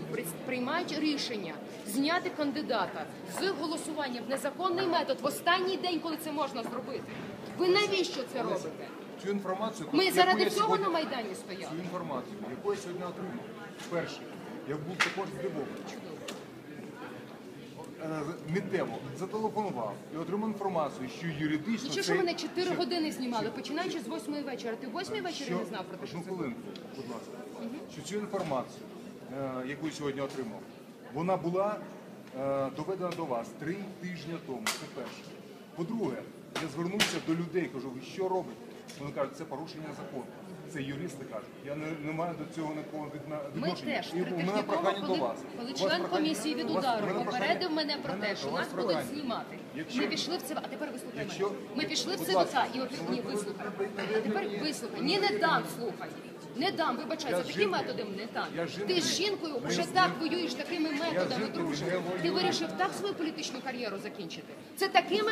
комісії приймають рішення зняти кандидата з голосування в незаконний метод в останній день, коли це можна зробити. Ви навіщо це робите? Цю інформацію, Ми яку заради я цього сьогодні- на майдані стояли. Цю інформацію, яку я сьогодні отримав. Перше, я був також здивований. Е, Миттєво зателефонував і отримав інформацію, що юридично Нічого, що цей- мене 4 що- години знімали, починаючи з 8 вечора. Ти в 8 вечора що- не знав про те, що Одну хвилинку, будь ласка. Що цю інформацію, яку я сьогодні отримав, вона була е, доведена до вас три тижні тому. Це перше. По-друге, я звернувся до людей, кажу, ви що робите? Вони кажуть, це порушення закону. Це юристи кажуть. Я не, не маю до цього никакого відна- Ми теж І три у тижні мене тому, прохання коли, до вас. коли член комісії від удару попередив мене про те, що нас будуть знімати. Якщо- Ми пішли в ЦВК, а тепер вислухай мене. Ми пішли в ЦВК і от ні, вислухай. ви- ви- А тепер вислухай. Ні, не дам, слухай. Не дам, вибачай, за такі методи не дам. Ти з жінкою вже так воюєш такими методами, друже. Ти вирішив так свою політичну кар'єру закінчити. Це такими